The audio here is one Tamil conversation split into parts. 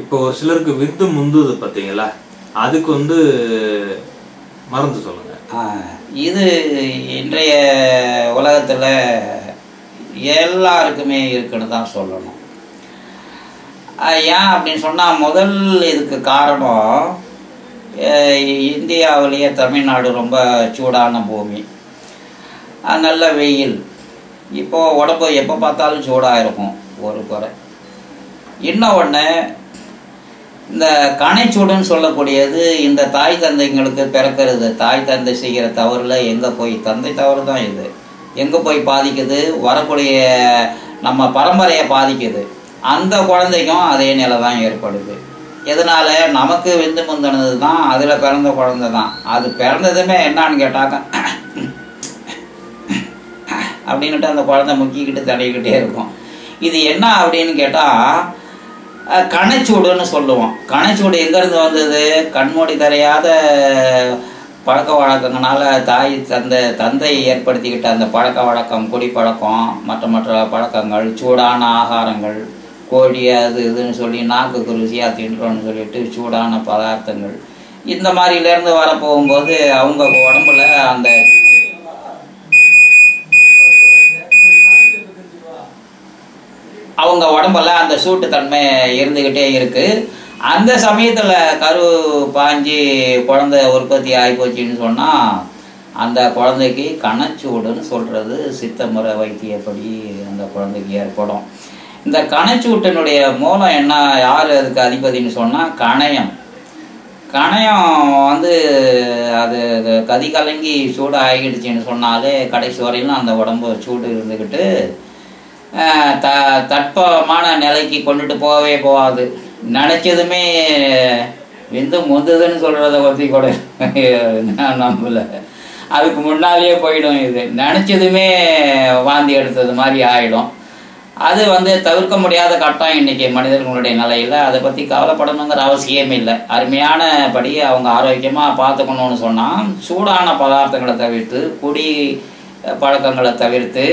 இப்போ ஒரு சிலருக்கு விந்து முந்துது பார்த்தீங்களா? அதுக்கு வந்து மருந்து சொல்லுங்க. இது இன்றைய உலகத்தில் எல்லாருக்குமே இருக்குன்னு தான் சொல்லணும். ஏன் அப்படின்னு சொன்னால் முதல் இதுக்கு காரணம் இந்தியாவிலேயே தமிழ்நாடு ரொம்ப சூடான பூமி. நல்ல வெயில். இப்போது உடம்பு எப்போ பார்த்தாலும் சூடாக இருக்கும் ஒரு குறை. இன்னும் ஒன்று இந்த கனைச்சூடுன்னு சொல்லக்கூடியது இந்த தாய் தந்தைங்களுக்கு பிறக்கிறது. தாய் தந்தை செய்கிற தவறுல எங்கே போய் தந்தை தவறு தான் இது. எங்கே போய் பாதிக்குது? வரக்கூடிய நம்ம பரம்பரையை பாதிக்குது. அந்த குழந்தைக்கும் அதே நிலை தான் ஏற்படுது. எதனால? நமக்கு விந்து முந்தினது தான் அதில் பிறந்த குழந்தை தான். அது பிறந்ததுமே என்னான்னு கேட்டாக்க அப்படின்ட்டு அந்த குழந்தை முக்கிக்கிட்டு தடையிக்கிட்டே இருக்கும். இது என்ன அப்படின்னு கேட்டால் கணைச்சூடுன்னு சொல்லுவோம். கணைச்சூடு எங்கேருந்து வந்தது? கண்மூடி தரையாத பழக்க வழக்கங்களால் தாய் தந்தை தந்தையை ஏற்படுத்திக்கிட்ட அந்த பழக்க வழக்கம் குடிப்பழக்கம் மற்ற மற்ற பழக்கங்கள் சூடான ஆகாரங்கள் கோழி அது இதுன்னு சொல்லி நாக்குக்கு ருசியாக தின்றோன்னு சொல்லிட்டு சூடான பதார்த்தங்கள். இந்த மாதிரிலேருந்து வர போகும்போது அவங்க உடம்புல அந்த அவங்க உடம்பெல்லாம் அந்த சூட்டு தன்மை இருந்துக்கிட்டே இருக்குது அந்த சமயத்தில் கரு பாஞ்சு குழந்தை உற்பத்தி ஆகிப்போச்சுன்னு சொன்னால் அந்த குழந்தைக்கு கணச்சூடுன்னு சொல்கிறது சித்தமுறை வைத்தியப்படி அந்த குழந்தைக்கு ஏற்படும். இந்த கணச்சூட்டினுடைய மூலம் என்ன யார் அதுக்கு அதிபதின்னு சொன்னால் கணையம். கணையம் வந்து அது கதி கலங்கி சூடு ஆகிடுச்சின்னு சொன்னாலே கடைசி வரையிலும் அந்த உடம்பு சூடு இருந்துக்கிட்டு த தட்பமான நிலைக்கு கொண்டுட்டு போகவே போகாது. நினச்சதுமே விந்து முந்துதுன்னு சொல்கிறத பற்றி கூட நான் நம்பல. அதுக்கு முன்னாலேயே போயிடும் இது. நினச்சதுமே வாந்தி எடுத்தது மாதிரி ஆகிடும் அது வந்து தவிர்க்க முடியாத கட்டம் இன்னைக்கு மனிதர்களுடைய நிலையில். அதை பற்றி கவலைப்படணுங்கிற அவசியமே இல்லை. அருமையான படி அவங்க ஆரோக்கியமாக பார்த்துக்கணும்னு சொன்னால் சூடான பதார்த்தங்களை தவிர்த்து குடி பழக்கங்களை தவிர்த்து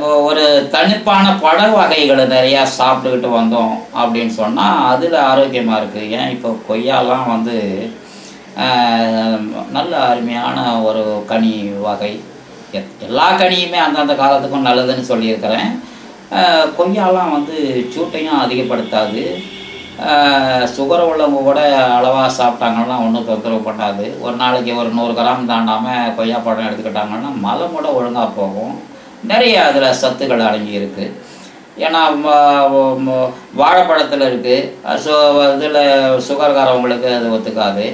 ஒரு தனிப்பான பழ வகைகளை நிறையா சாப்பிட்டுக்கிட்டு வந்தோம் அப்படின்னு சொன்னால் அதில் ஆரோக்கியமாக இருக்குது ஏன் இப்போ கொய்யாலாம் வந்து நல்ல அருமையான ஒரு கனி வகை. எத்- எல்லா கனியுமே அந்தந்த காலத்துக்கும் நல்லதுன்னு சொல்லியிருக்கிறேன். கொய்யாலாம் வந்து சூட்டையும் அதிகப்படுத்தாது. சுகர் உள்ளவங்க கூட அளவாக சாப்பிட்டாங்கன்னா ஒன்றும் தொந்தரவு பண்ணாது. ஒரு நாளைக்கு ஒரு நூறு கிராம் தாண்டாமல் கொய்யா பழம் எடுத்துக்கிட்டாங்கன்னா மலம் கூட ஒழுங்காக போகும். நிறைய அதில் சத்துக்கள் அடங்கி இருக்கு. ஏன்னா வாழைப்பழத்தில் இருக்குது ஸோ இதில் சுகர்காரவங்களுக்கு அது ஒத்துக்காது.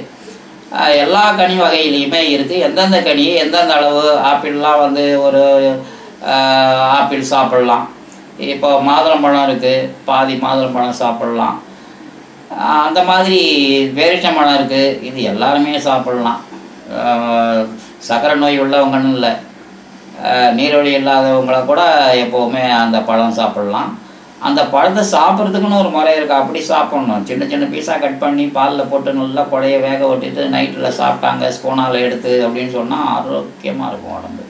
எல்லா கனி வகையிலையுமே இருக்குது எந்தெந்த கனி எந்தெந்த அளவு ஆப்பிள்லாம் வந்து ஒரு ஆப்பிள் சாப்பிட்லாம். இப்போ மாதுளம்பழம் இருக்குது பாதி மாதுளம்பழம் சாப்பிட்லாம். அந்த மாதிரி பேரிச்சம்பழம் இருக்குது இது எல்லாருமே சாப்பிட்லாம். சக்கரை நோய் உள்ளவங்கன்னு இல்லை. நீரொழி இல்லாதவங்களை இல்லாதவங்கள கூட எப்போவுமே அந்த பழம் சாப்பிட்லாம். அந்த பழத்தை சாப்பிட்றதுக்குன்னு ஒரு முறை இருக்குது அப்படி சாப்பிட்ணும். சின்ன சின்ன பீஸாக கட் பண்ணி பாலில் போட்டு நல்லா குழைய வேக விட்டுட்டு நைட்டில் சாப்பிட்டாங்க ஸ்பூனால் எடுத்து அப்படின்னு சொன்னால் ஆரோக்கியமாக இருக்கும் உடம்பு.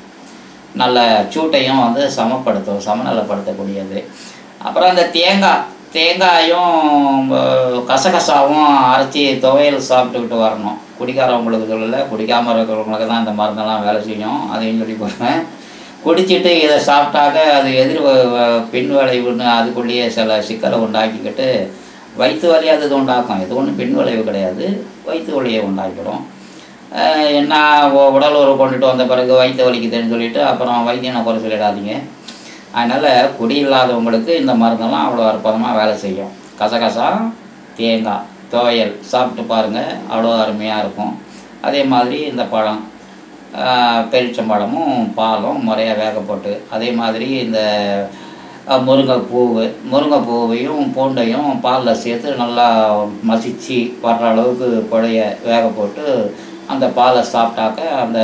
நல்ல சூட்டையும் வந்து சமப்படுத்தும் சமநிலைப்படுத்தக்கூடியது. அப்புறம் அந்த தேங்காய் தேங்காயும் கசகசாவும் அரைச்சி துவையல் சாப்பிட்டுக்கிட்டு வரணும். குடிக்காரவங்களுக்கு சொல்லலை குடிக்காமல் இருக்கிறவங்களுக்கு தான் இந்த மருந்தெல்லாம் வேலை செய்யும். அதையும் சொல்லி போடுவேன் குடிச்சிட்டு இதை சாப்பிட்டாக்க அது எதிர் வ- அதுக்குள்ளேயே சில சிக்கலை உண்டாக்கிக்கிட்டு வயிற்று வலி அது இது உண்டாக்கும். இது ஒன்றும் பின்விளைவு கிடையாது. வயிற்று வலியை உண்டாக்கிடும். என்ன உடல் உறவு கொண்டுட்டு வந்த பிறகு வயிற்று வலிக்குதுன்னு சொல்லிட்டு அப்புறம் வைத்தியனை குறை சொல்லிடாதீங்க. அதனால் குடி இல்லாதவங்களுக்கு இந்த மருந்தெல்லாம் அவ்வளோ அற்புதமாக வேலை செய்யும். கசகசா தேங்காய் துவையல் சாப்பிட்டு பாருங்கள் அவ்வளோ அருமையாக இருக்கும். அதே மாதிரி இந்த பழம் பேரிச்சம்பழமும் பாலும் முறையாக வேக போட்டு அதே மாதிரி இந்த முருங்கைப்பூவு முருங்கைப்பூவையும் பூண்டையும் பாலில் சேர்த்து நல்லா மசிச்சு வர்ற அளவுக்கு குழைய வேக போட்டு அந்த பாலை சாப்பிட்டாக்க அந்த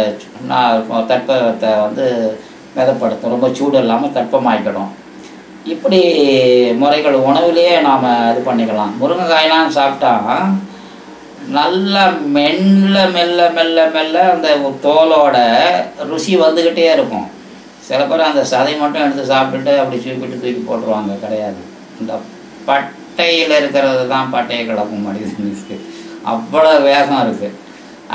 நான் தட்பத்தை வந்து மிதப்படுத்தும். ரொம்ப சூடு இல்லாமல் தட்பமாக்கிடும் இப்படி முறைகள் உணவுலேயே நாம் இது பண்ணிக்கலாம். முருங்கைக்காயெலாம் சாப்பிட்டா நல்லா மெல்ல மெல்ல மெல்ல மெல்ல அந்த தோலோட ருசி வந்துக்கிட்டே இருக்கும். சில பேர் அந்த சதை மட்டும் எடுத்து சாப்பிட்டுட்டு அப்படி சூப்பிட்டு தூக்கி போட்டுருவாங்க கிடையாது. இந்த பட்டையில் இருக்கிறது தான் பட்டையை கிளப்பும் மனிதனுக்கு. அவ்வளோ வேகம் இருக்குது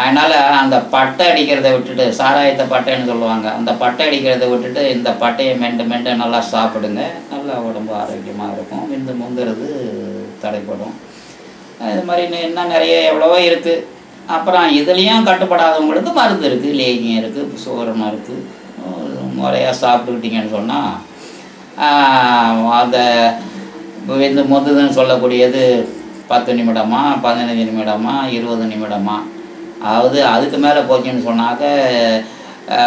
அதனால் அந்த பட்டை அடிக்கிறத விட்டுட்டு சாராயத்தை பட்டைன்னு சொல்லுவாங்க அந்த பட்டை அடிக்கிறத விட்டுட்டு இந்த பட்டையை மெண்டு மெண்டு நல்லா சாப்பிடுங்க. நல்லா உடம்பு ஆரோக்கியமாக இருக்கும். விந்து முந்துறது தடைப்படும் இது மாதிரி இன்னும் நிறைய எவ்வளவோ இருக்குது அப்புறம் இதுலேயும் கட்டுப்படாதவங்களுக்கு மருந்து இருக்குது லேகியம் இருக்குது சுகரமாக இருக்குது முறையாக சாப்பிட்டுக்கிட்டீங்கன்னு சொன்னால் அந்த விந்து முந்துதுன்னு சொல்லக்கூடியது பத்து நிமிடமா பதினஞ்சு நிமிடமா இருபது நிமிடமா. அதாவது அதுக்கு மேலே போச்சுன்னு சொன்னாக்க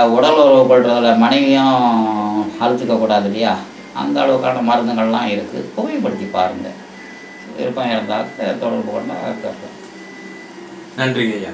உடல் உறவு கொள்றதுல மனைவியும் அழுத்துக்கக்கூடாது இல்லையா? அந்த அளவுக்கான மருந்துகள்லாம் இருக்குது புகைப்படுத்தி பாருங்கள் விருப்பம் இருந்தால் தொடர்பு கொண்டால் கருத்து நன்றிங்க ஐயா.